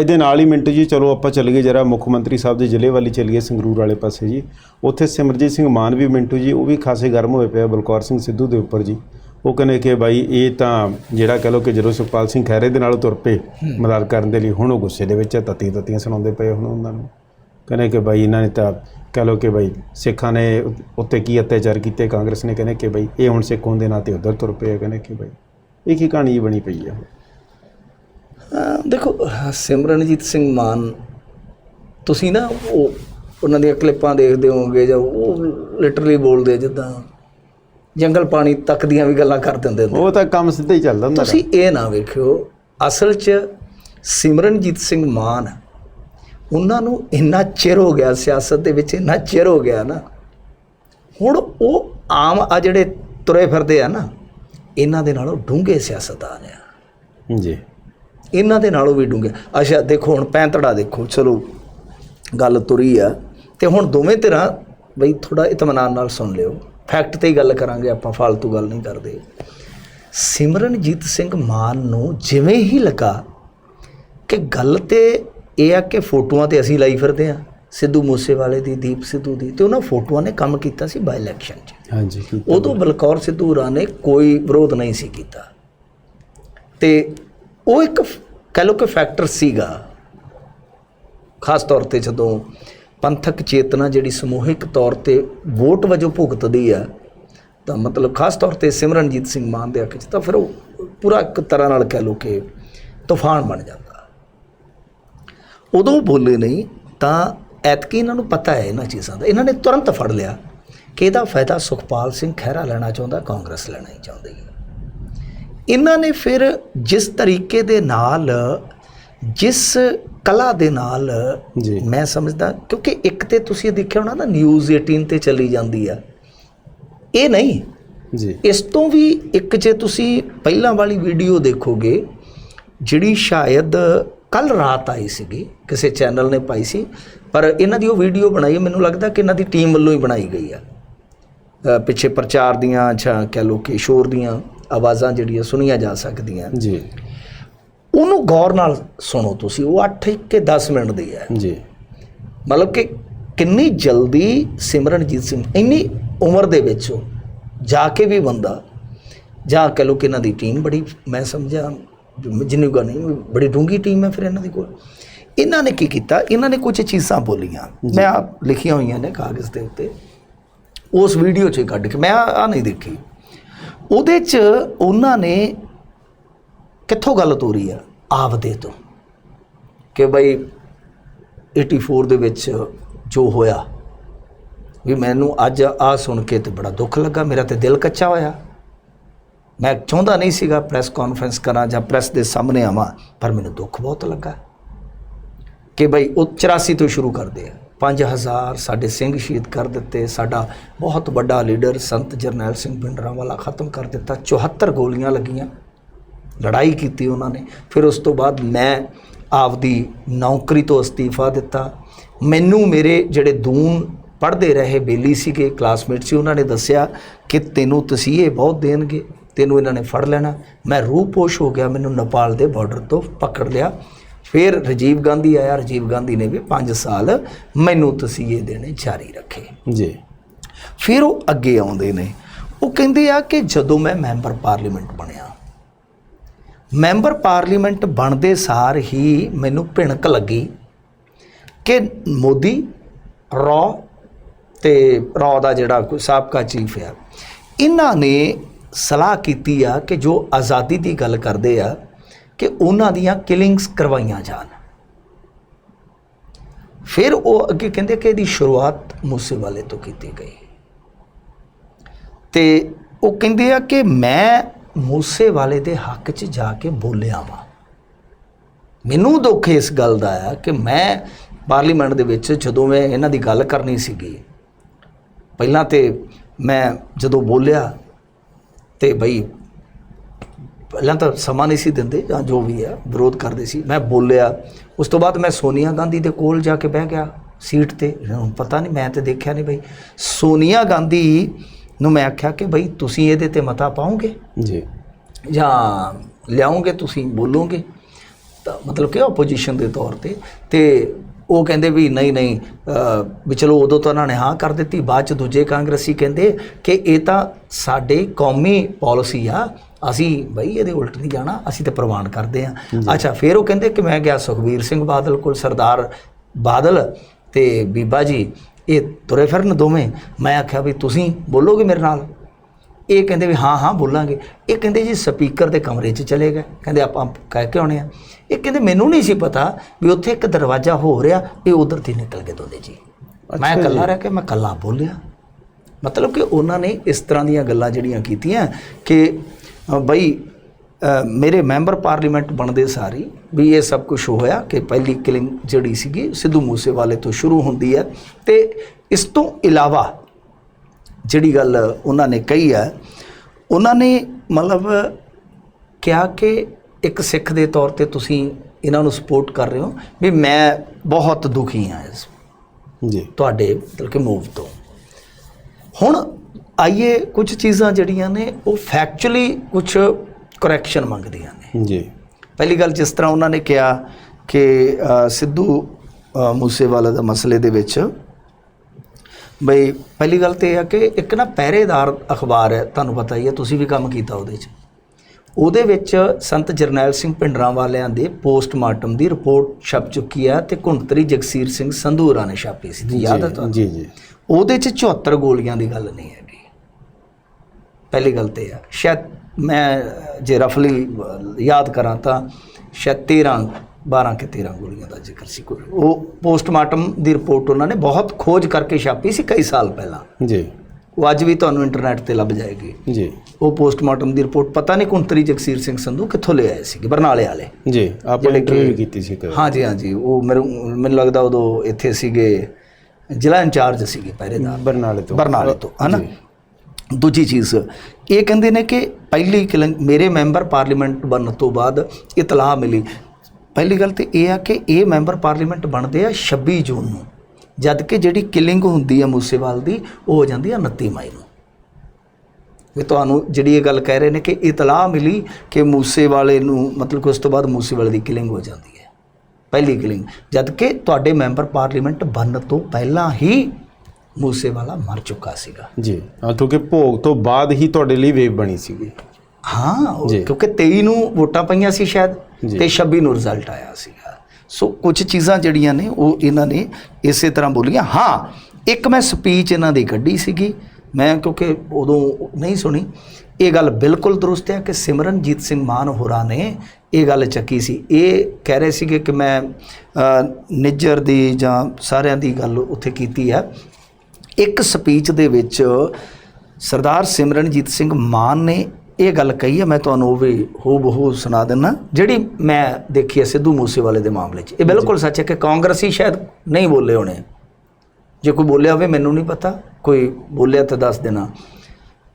ਇਹਦੇ ਨਾਲ ਹੀ ਮਿੰਟੂ ਜੀ ਚਲੋ ਆਪਾਂ ਚੱਲ ਗਏ ਜਰਾ ਮੁੱਖ ਮੰਤਰੀ ਸਾਹਿਬ ਦੇ ਜ਼ਿਲ੍ਹੇ ਵਾਲੀ ਚੱਲੀਏ ਸੰਗਰੂਰ ਵਾਲੇ ਪਾਸੇ ਜੀ। ਉੱਥੇ ਸਿਮਰਜੀਤ ਸਿੰਘ ਮਾਨ ਵੀ ਮਿੰਟੂ ਜੀ ਉਹ ਵੀ ਖਾਸੇ ਗਰਮ ਹੋਏ ਪਿਆ ਬਲਕੌਰ ਸਿੰਘ ਸਿੱਧੂ ਦੇ ਉੱਪਰ ਜੀ। ਉਹ ਕਹਿੰਦੇ ਕਿ ਬਾਈ ਇਹ ਤਾਂ ਜਿਹੜਾ ਕਹ ਲੋ ਕਿ ਜਦੋਂ ਸੁਖਪਾਲ ਸਿੰਘ ਖਹਿਰੇ ਦੇ ਨਾਲ ਤੁਰ ਪਏ ਮਦਦ ਕਰਨ ਦੇ ਲਈ ਹੁਣ ਉਹ ਗੁੱਸੇ ਦੇ ਵਿੱਚ ਹੈ, ਤਤੀ ਤਤੀਆਂ ਸੁਣਾਉਂਦੇ ਪਏ ਹੁਣ ਉਹਨਾਂ ਨੂੰ। ਕਹਿੰਦੇ ਕਿ ਬਾਈ ਇਹਨਾਂ ਨੇ ਤਾਂ ਕਹ ਲੋ ਕਿ ਬਾਈ ਸਿੱਖਾਂ ਨੇ ਉੱਤੇ ਕੀ ਅਤਿਆਚਾਰ ਕੀਤੇ ਕਾਂਗਰਸ ਨੇ ਕਹਿੰਦੇ ਕਿ ਬਾਈ ਇਹ ਹੁਣ ਸਿੱਖ ਹੋਣ ਨਾਂ 'ਤੇ ਉਧਰ ਤੁਰ ਪਏ ਆ, ਕਹਿੰਦੇ ਕਿ ਬਾਈ ਇਹ ਕੀ ਕਹਾਣੀ ਬਣੀ ਪਈ ਹੈ ਦੇਖੋ ਸਿਮਰਨਜੀਤ ਸਿੰਘ ਮਾਨ ਤੁਸੀਂ ਨਾ ਉਹ ਉਹਨਾਂ ਦੀਆਂ ਕਲਿੱਪਾਂ ਦੇਖਦੇ ਹੋਵੋਗੇ ਜਾਂ ਉਹ ਲਿਟਰਲੀ ਬੋਲਦੇ ਜਿੱਦਾਂ ਜੰਗਲ ਪਾਣੀ ਤੱਕ ਦੀਆਂ ਵੀ ਗੱਲਾਂ ਕਰ ਦਿੰਦੇ ਹੁੰਦੇ। ਉਹ ਤਾਂ ਕੰਮ ਸਿੱਧਾ ਹੀ ਚੱਲਦਾ ਹੁੰਦਾ ਤੁਸੀਂ ਇਹ ਨਾ ਵੇਖਿਓ ਅਸਲ 'ਚ ਸਿਮਰਨਜੀਤ ਸਿੰਘ ਮਾਨ ਉਹਨਾਂ ਨੂੰ ਇੰਨਾ ਚਿਰ ਹੋ ਗਿਆ ਸਿਆਸਤ ਦੇ ਵਿੱਚ ਇੰਨਾ ਚਿਰ ਹੋ ਗਿਆ ਨਾ। ਹੁਣ ਉਹ ਆਮ ਆ ਜਿਹੜੇ ਤੁਰੇ ਫਿਰਦੇ ਆ ਨਾ ਇਹਨਾਂ ਦੇ ਨਾਲੋਂ ਡੂੰਘੇ ਸਿਆਸਤਦਾਨ ਆ। ਜੀ। ਇਹਨਾਂ ਦੇ ਨਾਲੋਂ ਵੀ ਡੂੰਘੇ। ਅੱਛਾ ਦੇਖੋ ਹੁਣ ਪੈਂਤੜਾ ਦੇਖੋ ਚਲੋ ਗੱਲ ਤੁਰੀ ਆ। ਤੇ ਹੁਣ ਦੋਵੇਂ ਧਿਰਾਂ ਬਈ ਥੋੜਾ ਇਤਮਾਨਾਨ ਨਾਲ ਸੁਣ ਲਿਓ। ਫੈਕਟ ਤੇ ਹੀ ਗੱਲ ਕਰਾਂਗੇ ਆਪਾਂ ਫालतू ਗੱਲ ਨਹੀਂ ਕਰਦੇ। ਸਿਮਰਨਜੀਤ ਸਿੰਘ ਮਾਨ ਨੂੰ ਜਿਵੇਂ ਹੀ ਲੱਗਾ ਕਿ ਗੱਲ ਤੇ ਇਹ ਆ ਕਿ ਫੋਟੋਆਂ ਤੇ ਅਸੀਂ ਲਾਈ ਫਿਰਦੇ ਆ ਸਿੱਧੂ ਮੂਸੇਵਾਲੇ ਦੀ ਦੀਪ ਸਿੱਧੂ ਦੀ ਤੇ ਉਹਨਾਂ ਫੋਟੋਆਂ ਨੇ ਕੰਮ ਕੀਤਾ ਸੀ ਬਾਈ ਇਲੈਕਸ਼ਨ 'ਚ। ਹਾਂਜੀ ਉਦੋਂ ਬਲਕੌਰ ਸਿੱਧੂ ਹੋਰਾਂ ਨੇ ਕੋਈ ਵਿਰੋਧ ਨਹੀਂ ਸੀ ਕੀਤਾ। ਤੇ ਉਹ ਇੱਕ ਕਹਿ ਲਓ ਕਿ ਫੈਕਟਰ ਸੀਗਾ। ਖਾਸ ਤੌਰ ਤੇ ਜਦੋਂ ਪੰਥਕ ਚੇਤਨਾ ਜਿਹੜੀ ਸਮੂਹਿਕ ਤੌਰ ਤੇ ਵੋਟ ਵਜੋਂ ਭੁਗਤਦੀ ਆ, ਤਾਂ ਮਤਲਬ ਖਾਸ ਤੌਰ ਤੇ ਸਿਮਰਨਜੀਤ ਸਿੰਘ ਮਾਨ ਦੇ ਹੱਕ 'ਚ ਤਾਂ ਫਿਰ ਉਹ ਪੂਰਾ ਇੱਕ ਤਰ੍ਹਾਂ ਨਾਲ ਕਹਿ ਲਓ ਕਿ ਤੂਫਾਨ ਬਣ ਜਾਂਦਾ। ਉਦੋਂ ਬੋਲੇ ਨਹੀਂ, ਤਾਂ ਐਤਕੀ ਇਹਨਾਂ ਨੂੰ ਪਤਾ ਹੈ ਇਹਨਾਂ ਚੀਜ਼ਾਂ ਦਾ। ਇਹਨਾਂ ਨੇ ਤੁਰੰਤ ਫੜ ਲਿਆ ਕਿ ਇਹਦਾ ਫਾਇਦਾ ਸੁਖਪਾਲ ਸਿੰਘ ਖਹਿਰਾ ਲੈਣਾ ਚਾਹੁੰਦਾ, ਕਾਂਗਰਸ ਲੈਣਾ ਹੀ ਚਾਹੁੰਦੀ ਹੈ। ਇਹਨਾਂ ਨੇ ਫਿਰ ਜਿਸ ਤਰੀਕੇ ਦੇ ਨਾਲ ਜਿਸ ਕਲਾ ਦੇ ਨਾਲ ਮੈਂ ਸਮਝਦਾ ਕਿਉਂਕਿ ਇੱਕ ਤੇ ਤੁਸੀਂ ਦੇਖਿਆ ਹੋਣਾ ਨਾ ਨਿਊਜ਼ 18 ਤੇ ਚੱਲੀ ਜਾਂਦੀ ਆ। ਇਹ ਨਹੀਂ। ਜੀ। ਇਸ ਤੋਂ ਵੀ ਇੱਕ ਜੇ ਤੁਸੀਂ ਪਹਿਲਾਂ ਵਾਲੀ ਵੀਡੀਓ ਦੇਖੋਗੇ ਜਿਹੜੀ ਸ਼ਾਇਦ ਕੱਲ ਰਾਤ ਆਈ ਸੀਗੀ ਕਿਸੇ ਚੈਨਲ ਨੇ ਪਾਈ ਸੀ ਪਰ ਇਹਨਾਂ ਦੀ ਉਹ ਵੀਡੀਓ ਬਣਾਈ ਮੈਨੂੰ ਲੱਗਦਾ ਕਿ ਇਹਨਾਂ ਦੀ ਟੀਮ ਵੱਲੋਂ ਹੀ ਬਣਾਈ ਗਈ ਆ। ਪਿੱਛੇ ਪ੍ਰਚਾਰ ਦੀਆਂ ਜਾਂ ਕਹਿ ਲਓ ਕਿ ਸ਼ੋਰ ਦੀਆਂ ਆਵਾਜ਼ਾਂ ਜਿਹੜੀਆਂ ਸੁਣੀਆਂ ਜਾ ਸਕਦੀਆਂ। ਜੀ। ਉਹਨੂੰ ਗੌਰ ਨਾਲ ਸੁਣੋ ਤੁਸੀਂ ਉਹ 8 ਕਿ 10 ਮਿੰਟ ਦੀ ਹੈ। ਜੀ। ਮਤਲਬ ਕਿ ਕਿੰਨੀ ਜਲਦੀ ਸਿਮਰਨਜੀਤ ਸਿੰਘ ਇੰਨੀ ਉਮਰ ਦੇ ਵਿੱਚ ਜਾ ਕੇ ਵੀ ਬੰਦਾ ਜਾਂ ਕਿ ਇਹਨਾਂ ਦੀ ਟੀਮ ਬੜੀ ਮੈਂ ਸਮਝਿਆ ਜਿੰਨੀ ਗਾ ਨਹੀਂ ਬੜੀ ਡੂੰਗੀ ਟੀਮ ਹੈ ਫਿਰ ਇਹਨਾਂ ਦੀ ਕੋਲ। ਇਹਨਾਂ ਨੇ ਕੀ ਕੀਤਾ? ਇਹਨਾਂ ਨੇ ਕੁਝ ਚੀਜ਼ਾਂ ਬੋਲੀਆਂ। ਮੈਂ ਆ ਲਿਖੀਆਂ ਹੋਈਆਂ ਨੇ ਕਾਗਜ਼ ਦੇ ਉੱਤੇ। ਉਸ ਵੀਡੀਓ 'ਚ ਕੱਢ ਕੇ ਮੈਂ ਆ ਨਹੀਂ ਦੇਖੀ। ਉਹਦੇ 'ਚ ਉਹਨਾਂ ਨੇ ਕਿੱਥੋਂ ਗੱਲ ਤੋਰੀ ਆ? ਆਪਦੇ ਤੋਂ। ਕਿ ਬਈ 84 ਦੇ ਵਿੱਚ ਜੋ ਹੋਇਆ, ਵੀ ਮੈਨੂੰ ਅੱਜ ਆ ਸੁਣ ਕੇ ਤੇ ਬੜਾ ਦੁੱਖ ਲੱਗਾ, ਮੇਰਾ ਤੇ ਦਿਲ ਕੱਚਾ ਹੋਇਆ। ਮੈਂ ਚਾਹੁੰਦਾ ਨਹੀਂ ਸੀਗਾ ਪ੍ਰੈਸ ਕਾਨਫਰੰਸ ਕਰਾਂ ਜਾਂ ਪ੍ਰੈਸ ਦੇ ਸਾਹਮਣੇ ਆਵਾਂ, ਪਰ ਮੈਨੂੰ ਦੁੱਖ ਬਹੁਤ ਲੱਗਾ। ਕਿ ਬਈ ਉਹ 84 ਤੋਂ ਸ਼ੁਰੂ ਕਰਦੇ ਆ। 5000 ਸਾਡੇ ਸਿੰਘ ਸ਼ਹੀਦ ਕਰ ਦਿੱਤੇ, ਸਾਡਾ ਬਹੁਤ ਵੱਡਾ ਲੀਡਰ ਸੰਤ ਜਰਨੈਲ ਸਿੰਘ ਭਿੰਡਰਾਂਵਾਲਾ ਖਤਮ ਕਰ ਦਿੱਤਾ 74 ਗੋਲੀਆਂ ਲੱਗੀਆਂ, ਲੜਾਈ ਕੀਤੀ ਉਹਨਾਂ ਨੇ। ਫਿਰ ਉਸ ਤੋਂ ਬਾਅਦ ਮੈਂ ਆਪਦੀ ਨੌਕਰੀ ਤੋਂ ਅਸਤੀਫਾ ਦਿੱਤਾ। ਮੈਨੂੰ ਮੇਰੇ ਜਿਹੜੇ ਦੂਨ ਪੜ੍ਹਦੇ ਰਹੇ ਬੇਲੀ ਸੀਗੇ ਕਲਾਸਮੇਟ ਸੀ, ਉਹਨਾਂ ਨੇ ਦੱਸਿਆ ਕਿ ਤੈਨੂੰ ਤਸੀਹੇ ਬਹੁਤ ਦੇਣਗੇ, ਤੈਨੂੰ ਇਹਨਾਂ ਨੇ ਫੜ ਲੈਣਾ। ਮੈਂ ਰੂਪੋਸ਼ ਹੋ ਗਿਆ, ਮੈਨੂੰ ਨੇਪਾਲ ਦੇ ਬਾਰਡਰ ਤੋਂ ਪਕੜ ਲਿਆ। ਫਿਰ ਰਾਜੀਵ ਗਾਂਧੀ ਆਇਆ ਰਾਜੀਵ ਗਾਂਧੀ ਨੇ ਵੀ 5 ਸਾਲ ਮੈਨੂੰ ਤਸੀਹੇ ਦੇਣੇ ਜਾਰੀ ਰੱਖੇ। ਜੀ। ਫਿਰ ਉਹ ਅੱਗੇ ਆਉਂਦੇ ਨੇ। ਉਹ ਕਹਿੰਦੇ ਆ ਕਿ ਜਦੋਂ ਮੈਂ ਮੈਂਬਰ ਪਾਰਲੀਮੈਂਟ ਬਣਿਆ ਮੈਂਬਰ ਪਾਰਲੀਮੈਂਟ ਬਣਦੇ ਸਾਰ ਹੀ ਮੈਨੂੰ ਭਿਣਕ ਲੱਗੀ ਕਿ ਮੋਦੀ ਰॉ ਤੇ ਰॉ ਦਾ ਜਿਹੜਾ ਕੋਈ ਸਾਬਕਾ ਚੀਫ ਆ ਇਹਨਾਂ ਨੇ ਸਲਾਹ ਕੀਤੀ ਆ ਕਿ ਜੋ ਆਜ਼ਾਦੀ ਦੀ ਗੱਲ ਕਰਦੇ ਆ ਕਿ ਉਹਨਾਂ ਦੀਆਂ ਕਿਲਿੰਗਸ ਕਰਵਾਈਆਂ ਜਾਣ। ਫਿਰ ਉਹ ਅੱਗੇ ਕਹਿੰਦੇ ਕਿ ਇਹਦੀ ਸ਼ੁਰੂਆਤ ਮੂਸੇਵਾਲੇ ਤੋਂ ਕੀਤੀ ਗਈ। ਤੇ ਉਹ ਕਹਿੰਦੇ ਆ ਕਿ ਮੈਂ ਮੂਸੇਵਾਲੇ ਦੇ ਹੱਕ 'ਚ ਜਾ ਕੇ ਬੋਲਿਆ ਵਾਂ। ਮੈਨੂੰ ਦੁੱਖ ਇਸ ਗੱਲ ਦਾ ਆ ਕਿ ਮੈਂ ਪਾਰਲੀਮੈਂਟ ਦੇ ਵਿੱਚ ਜਦੋਂ ਮੈਂ ਇਹਨਾਂ ਦੀ ਗੱਲ ਕਰਨੀ ਸੀਗੀ, ਪਹਿਲਾਂ ਤੇ ਮੈਂ ਜਦੋਂ ਬੋਲਿਆ ਤੇ ਬਈ ਪਹਿਲਾਂ ਤਾਂ ਸਮਾਂ ਨਹੀਂ ਸੀ ਦਿੰਦੇ ਜਾਂ ਜੋ ਵੀ ਆ ਵਿਰੋਧ ਕਰਦੇ ਸੀ। ਮੈਂ ਬੋਲਿਆ। ਉਸ ਤੋਂ ਬਾਅਦ ਮੈਂ ਸੋਨੀਆ ਗਾਂਧੀ ਦੇ ਕੋਲ ਜਾ ਕੇ ਬਹਿ ਗਿਆ ਸੀਟ ਤੇ। ਹੁਣ ਪਤਾ ਨਹੀਂ ਮੈਂ ਤੇ ਦੇਖਿਆ ਨਹੀਂ ਬਈ। ਸੋਨੀਆ ਗਾਂਧੀ ਨੂੰ ਮੈਂ ਆਖਿਆ ਕਿ ਬਈ ਤੁਸੀਂ ਇਹਦੇ ਤੇ ਮਤਾ ਪਾਓਗੇ? ਜੀ। ਜਾਂ ਲਿਆਓਗੇ ਤੁਸੀਂ ਬੋਲੋਗੇ? ਤਾਂ ਮਤਲਬ ਕਿ ਆਪੋਜੀਸ਼ਨ ਦੇ ਤੌਰ ਤੇ। ਤੇ ਉਹ ਕਹਿੰਦੇ ਵੀ ਨਹੀਂ ਨਹੀਂ ਵੀ ਚਲੋ ਉਦੋਂ ਤਾਂ ਉਹਨਾਂ ਨੇ ਹਾਂ ਕਰ ਦਿੱਤੀ ਬਾਅਦ ਚ ਦੂਜੇ ਕਾਂਗਰਸੀ ਕਹਿੰਦੇ ਕਿ ਇਹ ਤਾਂ ਸਾਡੇ ਕੌਮੀ ਪਾਲਿਸੀ ਆ ਅਸੀਂ ਬਈ ਇਹਦੇ ਉਲਟ ਨਹੀਂ ਜਾਣਾ ਅਸੀਂ ਤੇ ਪ੍ਰਵਾਨ ਕਰਦੇ ਆ ਅੱਛਾ ਫਿਰ ਉਹ ਕਹਿੰਦੇ ਕਿ ਮੈਂ ਗਿਆ ਸੁਖਬੀਰ ਸਿੰਘ ਬਾਦਲ ਕੋਲ ਸਰਦਾਰ ਬਾਦਲ ਤੇ ਬੀਬਾ ਜੀ ਇਹ ਤੁਰੇ ਫਿਰਨ ਦੋਵੇਂ। ਮੈਂ ਆਖਿਆ ਵੀ ਤੁਸੀਂ ਬੋਲੋਗੇ ਮੇਰੇ ਨਾਲ? ਇਹ ਕਹਿੰਦੇ ਵੀ ਹਾਂ ਹਾਂ ਬੋਲਾਂਗੇ। ਇਹ ਕਹਿੰਦੇ ਜੀ ਸਪੀਕਰ ਦੇ ਕਮਰੇ 'ਚ ਚਲੇ ਗਏ। ਕਹਿੰਦੇ ਆਪਾਂ ਕਹਿ ਕੇ ਆਉਣੇ ਆ। ਇਹ ਕਹਿੰਦੇ ਮੈਨੂੰ ਨਹੀਂ ਸੀ ਪਤਾ ਵੀ ਉੱਥੇ ਇੱਕ ਦਰਵਾਜ਼ਾ ਹੋ ਰਿਹਾ ਇਹ ਉਧਰ ਦੀ ਨਿਕਲ ਗਏ ਦੋਨੇ ਜੀ। ਮੈਂ ਇਕੱਲਾ ਰਹਿ ਕੇ ਮੈਂ ਇਕੱਲਾ ਬੋਲਿਆ। ਮਤਲਬ ਕਿ ਉਹਨਾਂ ਨੇ ਇਸ ਤਰ੍ਹਾਂ ਦੀਆਂ ਗੱਲਾਂ ਜਿਹੜੀਆਂ ਕੀਤੀਆਂ ਕਿ ਬਈ ਮੇਰੇ ਮੈਂਬਰ ਪਾਰਲੀਮੈਂਟ ਬਣਦੇ ਸਾਰੀ ਵੀ ਇਹ ਸਭ ਕੁਝ ਹੋਇਆ ਕਿ ਪਹਿਲੀ ਕਿਲਿੰਗ ਜਿਹੜੀ ਸੀਗੀ ਸਿੱਧੂ ਮੂਸੇਵਾਲੇ ਤੋਂ ਸ਼ੁਰੂ ਹੁੰਦੀ ਹੈ ਤੇ ਇਸ ਤੋਂ ਇਲਾਵਾ ਜਿਹੜੀ ਗੱਲ ਉਹਨਾਂ ਨੇ ਕਹੀ ਹੈ ਉਹਨਾਂ ਨੇ ਮਤਲਬ ਕਿਹਾ ਕਿ ਇੱਕ ਸਿੱਖ ਦੇ ਤੌਰ ਤੇ ਤੁਸੀਂ ਇਹਨਾਂ ਨੂੰ ਸਪੋਰਟ ਕਰ ਰਹੇ ਹੋ ਵੀ ਮੈਂ ਬਹੁਤ ਦੁਖੀ ਹਾਂ ਇਸ ਜੀ। ਤੁਹਾਡੇ ਮਤਲਬ ਕਿ ਮੂਵ ਤੋਂ। ਹੁਣ ਆਈਏ ਕੁਝ ਚੀਜ਼ਾਂ ਜਿਹੜੀਆਂ ਨੇ ਉਹ ਫੈਕਚੁਅਲੀ ਕੁਝ ਕਰੈਕਸ਼ਨ ਮੰਗਦੀਆਂ ਨੇ। ਜੀ। ਪਹਿਲੀ ਗੱਲ ਜਿਸ ਤਰ੍ਹਾਂ ਉਹਨਾਂ ਨੇ ਕਿਹਾ ਕਿ ਸਿੱਧੂ ਮੂਸੇਵਾਲਾ ਦਾ ਮਸਲੇ ਦੇ ਵਿੱਚ ਬਈ ਪਹਿਲੀ ਗੱਲ ਤੇ ਇਹ ਆ ਕਿ ਇੱਕ ਨਾ ਪਹਿਰੇਦਾਰ ਅਖਬਾਰ ਹੈ ਤੁਹਾਨੂੰ ਪਤਾ ਹੀ ਹੈ ਤੁਸੀਂ ਵੀ ਕੰਮ ਕੀਤਾ ਉਹਦੇ 'ਚ। ਉਹਦੇ ਵਿੱਚ ਸੰਤ ਜਰਨੈਲ ਸਿੰਘ ਪਿੰਡਰਾਂ ਵਾਲਿਆਂ ਦੇ ਪੋਸਟਮਾਰਟਮ ਦੀ ਰਿਪੋਰਟ ਛਪ ਚੁੱਕੀ ਹੈ ਤੇ ਕੁੰਤਰੀ ਜਗਸੀਰ ਸਿੰਘ ਸੰਧੂਰਾ ਨੇ ਛਾਪੀ ਸੀ ਯਾਦ ਹੈ ਤੁਹਾਨੂੰ? ਜੀ ਜੀ। ਉਹਦੇ 'ਚ 74 ਗੋਲੀਆਂ ਦੀ ਗੱਲ ਨਹੀਂ ਹੈਗੀ ਪਹਿਲੀ ਗੱਲ ਤੇ ਆ। ਸ਼ਾਇਦ ਮੈਂ ਜੇ ਰਫਲੀ ਯਾਦ ਕਰਾਂ ਤਾਂ ਸ਼ਾਇਦ 13 12 ਕਿ 13 ਗੋਲੀਆਂ ਦਾ ਜ਼ਿਕਰ ਸੀ ਕੋਈ। ਉਹ ਪੋਸਟਮਾਰਟਮ ਦੀ ਰਿਪੋਰਟ ਉਹਨਾਂ ਨੇ ਬਹੁਤ ਖੋਜ ਕਰਕੇ ਛਾਪੀ ਸੀ ਕਈ ਸਾਲ ਪਹਿਲਾਂ। ਜੀ। ਉਹ ਅੱਜ ਵੀ ਤੁਹਾਨੂੰ ਇੰਟਰਨੈਟ ਤੇ ਲੱਭ ਜਾਏਗੀ। ਜੀ। ਉਹ ਪੋਸਟਮਾਰਟਮ ਦੀ ਰਿਪੋਰਟ ਪਤਾ ਨਹੀਂ ਕੁੰਤਰੀ ਜਗਸੀਰ ਸਿੰਘ ਸੰਧੂ ਕਿੱਥੋਂ ਲੈ ਆਏ ਸੀਗੇ ਬਰਨਾਲੇ ਵਾਲੇ। ਜੀ ਆਪਾਂ ਇੰਟਰਵਿਊ ਕੀਤੀ ਸੀ ਇੱਕ। ਹਾਂਜੀ ਹਾਂਜੀ। ਉਹ ਮੈਨੂੰ ਮੈਨੂੰ ਲੱਗਦਾ ਉਦੋਂ ਇੱਥੇ ਸੀਗੇ ਜ਼ਿਲ੍ਹਾ ਇੰਚਾਰਜ ਸੀਗੇ ਪਹਿਰੇਦਾਰ। ਬਰਨਾਲੇ ਤੋਂ। ਬਰਨਾਲੇ ਤੋਂ ਹਨਾ। ਦੂਜੀ ਚੀਜ਼, ਇਹ ਕਹਿੰਦੇ ਨੇ ਕਿ ਪਹਿਲੀ ਕਿਲਿੰਗ ਮੇਰੇ ਮੈਂਬਰ ਪਾਰਲੀਮੈਂਟ ਬਣਨ ਤੋਂ ਬਾਅਦ ਇਤਲਾਹ ਮਿਲੀ। ਪਹਿਲੀ ਗੱਲ ਤੇ ਇਹ ਆ ਕਿ ਇਹ ਮੈਂਬਰ ਪਾਰਲੀਮੈਂਟ ਬਣਦੇ ਆ 26 ਜੂਨ ਨੂੰ। ਜਦ ਕਿ ਜਿਹੜੀ ਕਿਲਿੰਗ ਹੁੰਦੀ ਆ ਮੂਸੇਵਾਲ ਦੀ, ਉਹ ਹੋ ਜਾਂਦੀ ਆ 29 ਮਈ ਨੂੰ। ਇਹ ਤੁਹਾਨੂੰ ਜਿਹੜੀ ਇਹ ਗੱਲ ਕਹਿ ਰਹੇ ਨੇ ਕਿ ਇਤਲਾਹ ਮਿਲੀ ਕਿ ਮੂਸੇਵਾਲੇ ਨੂੰ, ਮਤਲਬ ਕਿ ਉਸ ਤੋਂ ਬਾਅਦ ਮੂਸੇਵਾਲੇ ਦੀ ਕਿਲਿੰਗ ਹੋ ਜਾਂਦੀ ਹੈ। ਪਹਿਲੀ ਕਿਲਿੰਗ। ਜਦ ਕਿ ਤੁਹਾਡੇ ਮੈਂਬਰ ਪਾਰਲੀਮੈਂਟ ਬਣਨ ਤੋਂ ਪਹਿਲਾਂ ਹੀ ਮੂਸੇਵਾਲਾ ਮਰ ਚੁੱਕਾ ਸੀਗਾ। ਜੀ ਹਾਂ ਕਿਉਂਕਿ ਭੋਗ ਤੋਂ ਬਾਅਦ ਹੀ ਤੁਹਾਡੇ ਲਈ ਵੇਵ ਬਣੀ ਸੀਗੀ। ਹਾਂ ਉਹ- ਜੀ। ਕਿਉਂਕਿ 23 ਨੂੰ ਵੋਟਾਂ ਪਈਆਂ ਸੀ ਸ਼ਾਇਦ ਜੀ। ਤੇ 26 ਨੂੰ ਰਿਜ਼ਲਟ ਆਇਆ ਸੀਗਾ। ਸੋ ਕੁਝ ਚੀਜ਼ਾਂ ਜਿਹੜੀਆਂ ਨੇ ਉਹ ਇਹਨਾਂ ਨੇ ਇਸੇ ਤਰ੍ਹਾਂ ਬੋਲੀਆਂ। ਹਾਂ ਇੱਕ ਮੈਂ ਸਪੀਚ ਇਹਨਾਂ ਦੀ ਕੱਢੀ ਸੀਗੀ। ਮੈਂ ਕਿਉਂਕਿ ਉਦੋਂ ਨਹੀਂ ਸੁਣੀ। ਇਹ ਗੱਲ ਬਿਲਕੁਲ ਦਰੁਸਤ ਹੈ ਕਿ ਸਿਮਰਨਜੀਤ ਸਿੰਘ ਮਾਨ ਹੋਰਾਂ ਨੇ ਇਹ ਗੱਲ ਚੱਕੀ ਸੀ। ਇਹ ਕਹਿ ਰਹੇ ਸੀਗੇ ਕਿ ਮੈਂ ਅ, ਨਿੱਜਰ ਦੀ ਜਾਂ ਸਾਰਿਆਂ ਦੀ ਗੱਲ ਉੱਥੇ ਕੀਤੀ ਹੈ। ਇੱਕ ਸਪੀਚ ਦੇ ਵਿੱਚ ਸਰਦਾਰ ਸਿਮਰਨਜੀਤ ਸਿੰਘ ਮਾਨ ਨੇ ਇਹ ਗੱਲ ਕਹੀ ਹੈ ਮੈਂ ਤੁਹਾਨੂੰ ਉਹ ਵੀ ਹੂ ਬਹੂ ਸੁਣਾ ਦਿੰਨਾ ਜਿਹੜੀ ਮੈਂ ਦੇਖੀ ਹੈ ਸਿੱਧੂ ਮੂਸੇਵਾਲੇ ਦੇ ਮਾਮਲੇ 'ਚ। ਇਹ ਬਿਲਕੁਲ ਸੱਚ ਹੈ ਕਿ ਕਾਂਗਰਸੀ ਸ਼ਾਇਦ ਨਹੀਂ ਬੋਲੇ ਹੋਣੇ। ਜੇ ਕੋਈ ਬੋਲਿਆ ਹੋਵੇ ਮੈਨੂੰ ਨਹੀਂ ਪਤਾ। ਕੋਈ ਬੋਲਿਆ ਤਾਂ ਦੱਸ ਦੇਣਾ।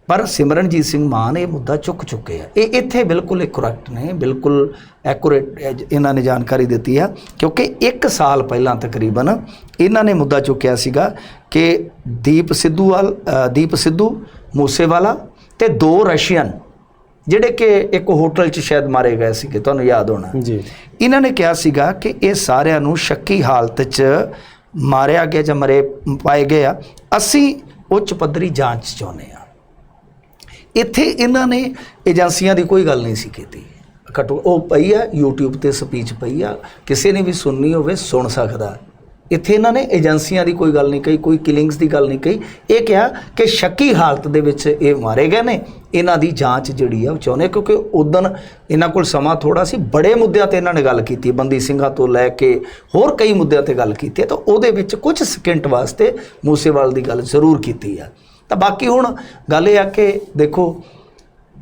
ਪਰ ਸਿਮਰਨਜੀਤ ਸਿੰਘ ਮਾਨ ਇਹ ਮੁੱਦਾ ਚੁੱਕ ਚੁੱਕੇ ਆ। ਇਹ ਇੱਥੇ ਬਿਲਕੁਲ ਇੱਕ ਕਰੈਕਟ ਨੇ ਬਿਲਕੁਲ ਐਕੂਰੇਟ ਇਹਨਾਂ ਨੇ ਜਾਣਕਾਰੀ ਦਿੱਤੀ ਆ। ਕਿਉਂਕਿ 1 ਸਾਲ ਪਹਿਲਾਂ ਤਕਰੀਬਨ ਇਹਨਾਂ ਨੇ ਮੁੱਦਾ ਚੁੱਕਿਆ ਸੀਗਾ ਕਿ ਦੀਪ ਸਿੱਧੂਵਾਲ ਅ, ਦੀਪ ਸਿੱਧੂ ਮੂਸੇਵਾਲਾ ਤੇ ਦੋ ਰਸ਼ੀਅਨ ਜਿਹੜੇ ਕਿ ਇੱਕ ਹੋਟਲ 'ਚ ਸ਼ਾਇਦ ਮਾਰੇ ਗਏ ਸੀਗੇ ਤੁਹਾਨੂੰ ਯਾਦ ਹੋਣਾ। ਜੀ। ਇਹਨਾਂ ਨੇ ਕਿਹਾ ਸੀਗਾ ਕਿ ਇਹ ਸਾਰਿਆਂ ਨੂੰ ਸ਼ੱਕੀ ਹਾਲਤ 'ਚ ਮਾਰਿਆ ਗਿਆ ਜਾਂ ਮਰੇ ਪਾਏ ਗਏ ਆ। ਅਸੀਂ ਉੱਚ ਪੱਧਰੀ ਜਾਂਚ ਚਾਹੁੰਦੇ ਆ। ਇੱਥੇ ਇਹਨਾਂ ਨੇ ਏਜੰਸੀਆਂ ਦੀ ਕੋਈ ਗੱਲ ਨਹੀਂ ਸੀ ਕੀਤੀ। ਘਟੋ ਉਹ ਪਈ ਆ, YouTube ਤੇ ਸਪੀਚ ਪਈ ਆ, ਕਿਸੇ ਨੇ ਵੀ ਸੁਣਨੀ ਹੋਵੇ ਸੁਣ ਸਕਦਾ। ਇੱਥੇ ਇਹਨਾਂ ਨੇ ਏਜੰਸੀਆਂ ਦੀ ਕੋਈ ਗੱਲ ਨਹੀਂ ਕਹੀ, ਕੋਈ ਕਿਲਿੰਗਸ ਦੀ ਗੱਲ ਨਹੀਂ ਕਹੀ। ਇਹ ਕਿਹਾ ਕਿ ਸ਼ੱਕੀ ਹਾਲਤ ਦੇ ਵਿੱਚ ਇਹ ਮਾਰੇ ਗਏ ਨੇ। ਇਹਨਾਂ ਦੀ ਜਾਂਚ ਜਿਹੜੀ ਆ, ਉਹ ਚਾਹੁੰਦੇ ਕਿਉਂਕਿ ਉਦੋਂ ਇਹਨਾਂ ਕੋਲ ਸਮਾਂ ਥੋੜਾ ਸੀ, ਬੜੇ ਮੁੱਦਿਆਂ ਤੇ ਇਹਨਾਂ ਨੇ ਗੱਲ ਕੀਤੀ। ਬੰਦੀ ਸਿੰਘਾਂ ਤੋਂ ਲੈ ਕੇ ਹੋਰ ਕਈ ਮੁੱਦਿਆਂ ਤੇ ਗੱਲ ਕੀਤੀ ਹੈ ਤਾਂ ਉਹਦੇ ਵਿੱਚ ਕੁਝ ਸਕਿੰਟ ਵਾਸਤੇ ਮੂਸੇਵਾਲ ਦੀ ਗੱਲ ਜ਼ਰੂਰ ਕੀਤੀ ਆ। ਤਾਂ ਬਾਕੀ ਹੁਣ ਗੱਲ ਇਹ ਆ ਕਿ ਦੇਖੋ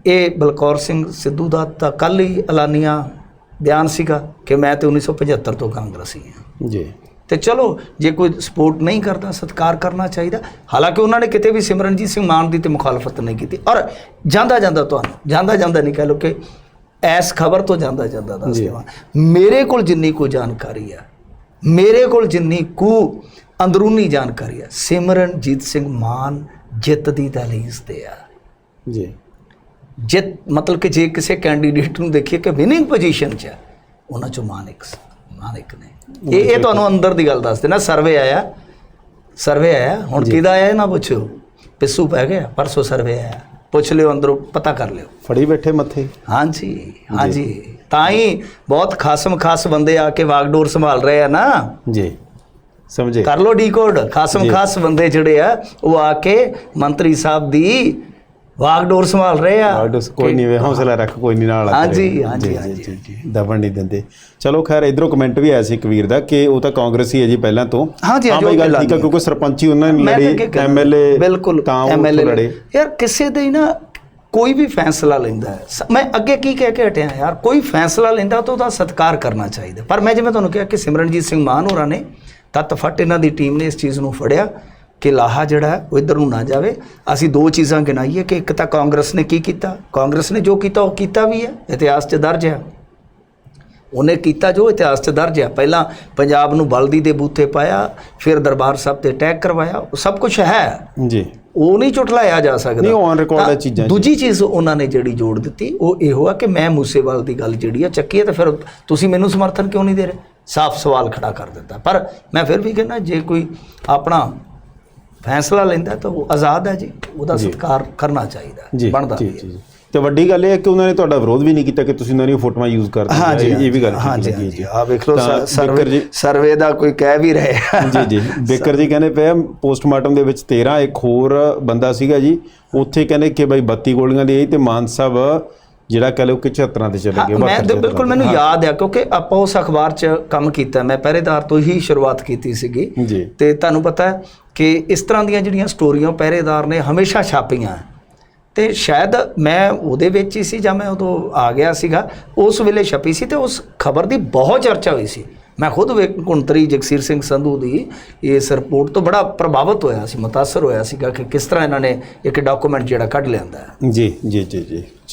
ਇਹ ਬਲਕੌਰ ਸਿੰਘ ਸਿੱਧੂ ਦਾ ਤਾਂ ਕੱਲ ਹੀ ਐਲਾਨੀਆ ਬਿਆਨ ਸੀਗਾ ਕਿ ਮੈਂ ਤੇ 1975 ਤੋਂ ਕਾਂਗਰਸੀ ਹਾਂ। ਜੀ। ਤੇ ਚਲੋ ਜੇ ਕੋਈ ਸਪੋਰਟ ਨਹੀਂ ਕਰਦਾ ਸਤਿਕਾਰ ਕਰਨਾ ਚਾਹੀਦਾ। ਹਾਲਾਂਕਿ ਉਹਨਾਂ ਨੇ ਕਿਤੇ ਵੀ ਸਿਮਰਨਜੀਤ ਸਿੰਘ ਮਾਨ ਦੀ ਤੇ ਮੁਖਾਲਫਤ ਨਹੀਂ ਕੀਤੀ। ਔਰ ਜਾਂਦਾ ਜਾਂਦਾ ਤੁਹਾਨੂੰ ਜਾਂਦਾ ਜਾਂਦਾ ਨਹੀਂ ਕਹਿ ਲੋ ਕਿ ਐਸ ਖਬਰ ਤੋਂ ਜਾਂਦਾ ਜਾਂਦਾ ਦੱਸ। ਦੇਵਾਂ। ਮੇਰੇ ਕੋਲ ਜਿੰਨੀ ਕੋ ਜਾਣਕਾਰੀ ਆ ਮੇਰੇ ਕੋਲ ਜਿੰਨੀ ਕੁ ਅੰਦਰੂਨੀ ਜਾਣਕਾਰੀ ਆ ਸਿਮਰਨਜੀਤ ਸਿੰਘ ਮਾਨ ਜਿੱਤ ਦੀ ਦਹਲੀਜ਼ ਤੇ ਆ। ਜੀ। ਜਿੱਤ ਮਤਲਬ ਕਿ ਜੇ ਕਿਸੇ ਕੈਂਡੀਡੇਟ ਨੂੰ ਦੇਖੀਏ ਕਿ ਵਿਨਿੰਗ ਪੋਜੀਸ਼ਨ 'ਚ ਉਹਨਾਂ ਚੋਂ ਮਾਨਿਕ ਮਾਨਿਕ ਨੇ। ਇਹ ਇਹ ਤੁਹਾਨੂੰ ਅੰਦਰ ਦੀ ਗੱਲ ਦੱਸਦੇ ਨਾ ਸਰਵੇ ਆਇਆ। ਸਰਵੇ ਆਇਆ ਹੁਣ ਕਿਹਦਾ ਆਇਆ ਇਹ ਨਾ ਪੁੱਛੋ? ਪਿੱਸੂ ਪੈ ਗਿਆ ਪਰਸੋਂ ਸਰਵੇ ਆਇਆ। ਪੁੱਛ ਲਿਓ ਅੰਦਰੋਂ ਪਤਾ ਕਰ ਲਿਓ। ਫੜੀ ਬੈਠੇ ਮੱਥੇ। ਹਾਂਜੀ ਹਾਂਜੀ। ਤਾਂ ਹੀ ਬਹੁਤ ਖਾਸਮ ਖਾਸ ਬੰਦੇ ਆ ਕੇ ਵਾਗਡੋਰ ਸੰਭਾਲ ਰਹੇ ਆ ਨਾ। ਜੀ। ਸਮਝੇ। ਕਰ ਲੋ ਡੀਕੋਡ ਖਾਸਮ ਖਾਸ ਬੰਦੇ ਜਿਹੜੇ ਆ ਉਹ ਆ ਕੇ ਮੰਤਰੀ ਸਾਹਿਬ ਦੀ ਵਾਗਡੋਰ ਸੰਭਾਲ ਰਹੇ ਆ। ਕੋਈ ਨਹੀਂ ਵੇ ਹੌਸਲਾ ਰੱਖ ਕੋਈ ਨਹੀਂ ਨਾਲ ਆ ਹਾਂਜੀ। ਹਾਂਜੀ, ਹਾਂਜੀ, ਦਬਣ ਨਹੀਂ ਦਿੰਦੇ। ਚਲੋ ਖੈਰ ਇਧਰੋਂ ਕਮੈਂਟ ਵੀ ਆਇਆ ਸੀ ਕਬੀਰ ਦਾ ਕਿ ਉਹ ਤਾਂ ਕਾਂਗਰਸੀ ਹੈ ਜੀ ਪਹਿਲਾਂ ਤੋਂ। ਹਾਂਜੀ, ਹਾਂ ਹਾਂਜੀ, ਉਹ ਗੱਲ ਠੀਕ ਦੀ। ਕਿਉਂਕਿ ਸਰਪੰਚੀ ਉਹਨਾਂ ਨੇ ਲੜੀ ਐਮਐਲਏ ਬਿਲਕੁਲ ਤਾਂ ਉਹ ਲੜੇ। ਯਾਰ ਕਿਸੇ ਦੇ ਨਾ ਕੋਈ ਵੀ ਫੈਸਲਾ ਲੈਂਦਾ ਮੈਂ ਅੱਗੇ ਕੀ ਕਹਿ ਕੇ ਹਟਿਆ ਯਾਰ ਕੋਈ ਫੈਸਲਾ ਲੈਂਦਾ ਤਾਂ ਉਹਦਾ ਸਤਿਕਾਰ ਕਰਨਾ ਚਾਹੀਦਾ। ਪਰ ਮੈਂ ਜਿਵੇਂ ਤੁਹਾਨੂੰ ਕਿਹਾ ਕਿ ਸਿਮਰਨਜੀਤ ਸਿੰਘ ਮਾਨ ਹੋਰਾਂ ਨੇ ਤੱਤ ਫੱਟ ਇਹਨਾਂ ਦੀ ਟੀਮ ਨੇ ਇਸ ਚੀਜ਼ ਨੂੰ ਫੜਿਆ ਕਿ ਲਾਹਾ ਜਿਹੜਾ ਉਹ ਇਧਰ ਨੂੰ ਨਾ ਜਾਵੇ। ਅਸੀਂ ਦੋ ਚੀਜ਼ਾਂ ਗਿਣਾਈਏ ਕਿ ਇੱਕ ਤਾਂ ਕਾਂਗਰਸ ਨੇ ਕੀ ਕੀਤਾ? ਕਾਂਗਰਸ ਨੇ ਜੋ ਕੀਤਾ ਉਹ ਕੀਤਾ ਵੀ ਹੈ ਇਤਿਹਾਸ 'ਚ ਦਰਜ ਹੈ। ਉਹਨੇ ਕੀਤਾ ਜੋ ਇਤਿਹਾਸ 'ਚ ਦਰਜ ਹੈ। ਪਹਿਲਾਂ ਪੰਜਾਬ ਨੂੰ ਬਲਦੀ ਦੇ ਬੂਥੇ ਪਾਇਆ ਫਿਰ ਦਰਬਾਰ ਸਾਹਿਬ ਤੇ ਅਟੈਕ ਕਰਵਾਇਆ ਉਹ ਸਭ ਕੁਝ ਹੈ। ਜੀ। ਉਹ ਨਹੀਂ ਝੁਟਲਾਇਆ ਜਾ ਸਕਦਾ। ਨਹੀਂ, record ਤਾਂ ਹੈ ਚੀਜ਼ਾਂ। ਦੂਜੀ ਚੀਜ਼ ਉਹਨਾਂ ਨੇ ਜਿਹੜੀ ਜੋੜ ਦਿੱਤੀ ਉਹ ਇਹੋ ਆ ਕਿ ਮੈਂ ਮੂਸੇਵਾਲ ਦੀ ਗੱਲ ਜਿਹੜੀ ਆ ਚੱਕੀ ਹੈ ਤਾਂ ਫਿਰ ਤੁਸੀਂ ਮੈਨੂੰ ਸਮਰਥਨ ਕਿਉਂ ਨਹੀਂ ਦੇ ਰਹੇ? ਸਾਫ਼ ਸਵਾਲ ਖੜਾ ਕਰ ਦਿੱਤਾ ਪਰ ਮੈਂ ਫਿਰ ਵੀ ਕਹਿੰਦਾ ਜੇ ਕੋਈ ਆਪਣਾ ਫੈਸਲਾ ਲੈਂਦਾ ਤਾਂ ਉਹ ਆਜ਼ਾਦ ਹੈ ਜੀ। ਉਹਦਾ ਸਤਿਕਾਰ ਕਰਨਾ ਚਾਹੀਦਾ। ਬਣਦਾ ਜੀ ਤੇ ਵੱਡੀ ਗੱਲ ਇਹ ਹੈ ਕਿ ਉਹਨਾਂ ਨੇ ਤੁਹਾਡਾ ਵਿਰੋਧ ਵੀ ਨਹੀਂ ਕੀਤਾ ਕਿ ਤੁਸੀਂ ਉਹਨਾਂ ਦੀਆਂ ਫੋਟੋਆਂ ਯੂਜ਼ ਕਰਦੇ ਹਾਂ ਜੀ ਇਹ ਵੀ ਗੱਲ ਹਾਂ ਜੀ। ਆ ਵੇਖ ਲਓ ਸਰਵੇ ਸਰਵੇ ਦਾ ਕੋਈ ਕਹਿ ਵੀ ਰਹੇ। ਜੀ ਜੀ। ਬੇਕਰ ਜੀ ਕਹਿੰਦੇ ਪਏ ਪੋਸਟਮਾਰਟਮ ਦੇ ਵਿੱਚ 13 ਇੱਕ ਹੋਰ ਬੰਦਾ ਸੀਗਾ ਜੀ। ਉੱਥੇ ਕਹਿੰਦੇ ਕਿ ਬਈ 32 ਗੋਲੀਆਂ ਦੀ ਤੇ ਮਾਨ ਸਾਹਿਬ ਜਿਹੜਾ ਕਹ ਲਓ ਕਿ 74 ਤੇ ਚਲੇ ਹਾਂ, ਗਏ ਮੈਂ 72 ਤੇ ਬਿਲਕੁਲ ਮੈਨੂੰ ਯਾਦ ਹੈ ਕਿਉਂਕਿ ਆਪਾਂ ਉਸ ਅਖਬਾਰ 'ਚ ਕੰਮ ਕੀਤਾ ਮੈਂ ਪਹਿਰੇਦਾਰ ਤੋਂ ਹੀ ਸ਼ੁਰੂਆਤ ਕੀਤੀ ਸੀਗੀ ਜੀ ਤੇ ਤੁਹਾਨੂੰ ਪਤਾ ਹੈ ਕਿ ਇਸ ਤਰ੍ਹਾਂ ਦੀਆਂ ਜਿਹੜੀਆਂ ਸਟੋਰੀਆਂ ਪਹਿਰੇਦਾਰ ਨੇ ਹਮੇਸ਼ਾ ਛਾਪੀਆਂ ਤੇ ਸ਼ਾਇਦ ਮੈਂ ਉਹਦੇ ਵਿੱਚ ਹੀ ਸੀ ਜਾਂ ਮੈਂ ਉਦੋਂ ਆ ਗਿਆ ਸੀਗਾ ਉਸ ਵੇਲੇ ਛਪੀ ਸੀ ਤੇ ਉਸ ਖਬਰ ਦੀ ਬਹੁਤ ਚਰਚਾ ਹੋਈ ਸੀ ਮੈਂ ਖੁਦ ਵੇਖ ਕੁੰਤਰੀ ਜਗਸੀਰ ਸਿੰਘ ਸੰਧੂ ਦੀ ਇਸ ਰਿਪੋਰਟ ਤੋਂ ਬੜਾ ਪ੍ਰਭਾਵਿਤ ਹੋਇਆ ਸੀ متاثر ਹੋਇਆ ਸੀਗਾ ਕਿ ਕਿਸ ਤਰ੍ਹਾਂ ਇਹਨਾਂ ਨੇ ਇੱਕ ਡਾਕੂਮੈਂਟ ਜਿਹੜਾ ਕੱਢ ਲਿਆਂਦਾ ਹੈ ਜੀ ਜੀ ਜੀ ਜੀ